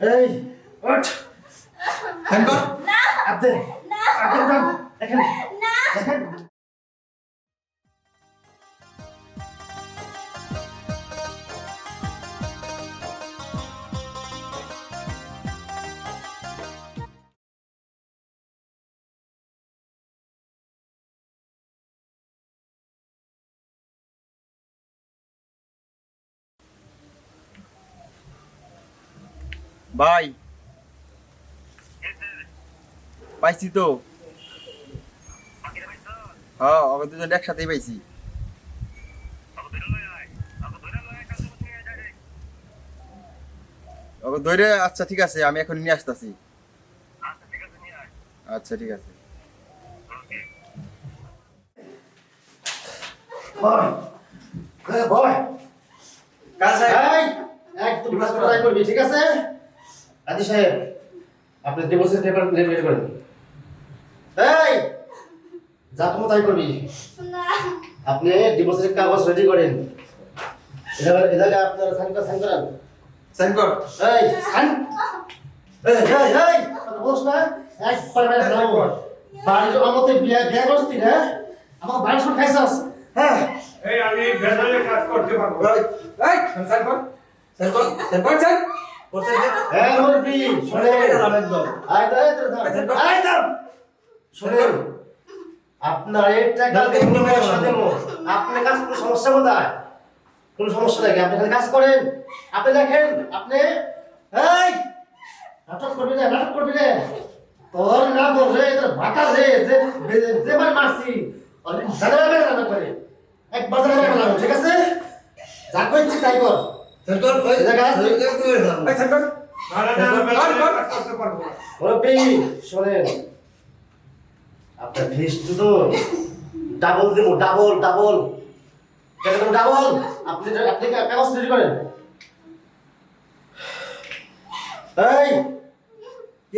এই ওঠ। না। আপনি না। আপনি এখানে। না। দেখেন। ভাই। পাইছি তো। হ্যাঁ ওকে দুজন একসাথেই পাইছি। ধরে আচ্ছা ঠিক আছে আমি এখন নিয়ে আসতেছি। আচ্ছা ঠিক আছে। একদম করবি ঠিক আছে? আদি সাহেব আপনি ডিভোর্সের পেপার রেডি করেন। এই যা তুমি তাই করবি। আপনি ডিভোর্সের কাগজ রেডি করেন। এটা এটা আপনার সাইন করা সাইন করেন। সাইন কর। এই সাইন এই এই এই বলছ না? একবার মেরে ফেলাম বাড়ির আমাতে বিয়া বিয়া করছিস না আমার বাড়ির সব খাইছাস হ্যাঁ? এই আমি কাজ করতে পারব। এই সাইন কর। সাইন কর সাইন কর সাইন হ্যাঁ মুরবি শুনে। একদম? আয় দাঁড়ায় তো দাঁড়ায়। আয় দাঁড়। শুনেন আপনার এই টাকা আপনার কাছে কোনো সমস্যা কোথায়? কোনো সমস্যা নাকি? আপনি খালি কাজ করেন। আপনি দেখেন আপনি এই নাটক করবি না নাটক করবি না তোর না রে তোর ভাতা যে যে- যে বার মারছি জানা যাবে না করে। একবার জানা যাবে না ঠিক আছে? যা করছিস তাই কর। না না না, আমি করতে পারব না। মুরব্বী শোনেন। আপনার ফিস তো ডাবল দেবো ডাবল ডাবল কেন ডাবল আপনি আপনি কাগজ তৈরি করেন? এই! কি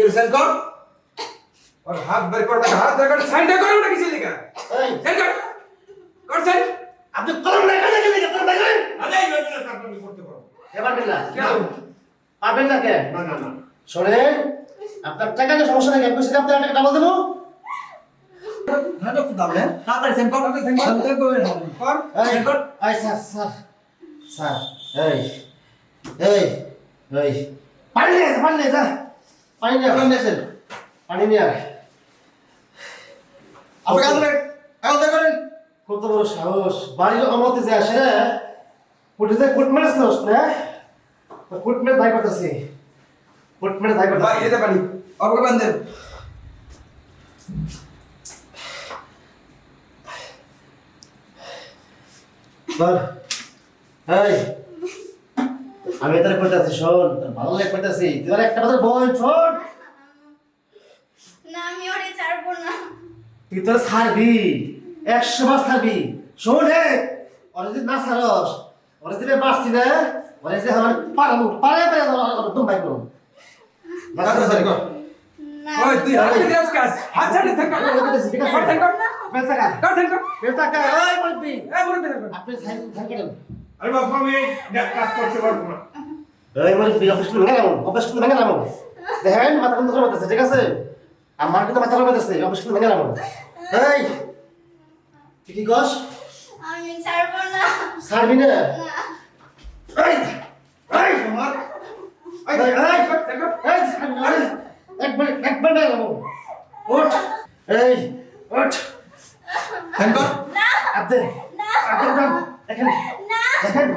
হাত বের কর না, হাত বের কর সাইনটা করো না কিছু লিখা এই সাইন কর কর সাইন আপনি কলম না কেন গেলে কলম না কেন আরে এই ভেতরে কাজ আমি করতে পারব না পারবেন না কেন শোনেন আপনার সমস্যা আমি সেটা আপনার টাকা ডাবল দেবো। পানি নিয়ে কত বড় সাহস। বাড়ির অমতে যে আসে না কুটে যে কুট মেরেছ না কুট মেরে ভাই করতেছি। কুট মেরে ভাই ভাই করতেছি যেতে পারি। অপকে বান্ধেন। বল এই। আমি এটা করতেছি শোন। তোর ভালো লাগে করতেছি। তোর একটা কথা বল শোন। না আমি ওরে ছাড়বো না। তুই তোর ছাড়বি। একশো বার ছাড়বি। শোন হে ওরা যদি না ছাড়স। ওরা যদি বাঁচছি না ওরা যে আমার পারাবো পারে পারে একদম ভাই করুন না কাজ কর না ওই তুই হাত আজকে আস। হাত ছাড়ে থাক কর ঠিক আছে কর কর বেলটা কা কর সাইন কর বেলটা কা ওই বলবি এই বের কর আপনি সাইন সাইন করেন আরে বাবা আমি কাজ করতে পারব না। এই মানে অফিস ভেঙে গেলাম অফিস ভেঙে গেলাম দেখেন মাথা বন্ধ করে বাতাসে ঠিক আছে? আমার কিন্তু মাথা করে বাতাসে অফিস ভেঙে গেলাম এই কি কস আমি ছাড়বো না। ছাড়বি না? একবার একবার না গেলাম ওঠ। এই। ওঠ। না। আপনি না। আপনি এখানে। না। দেখেন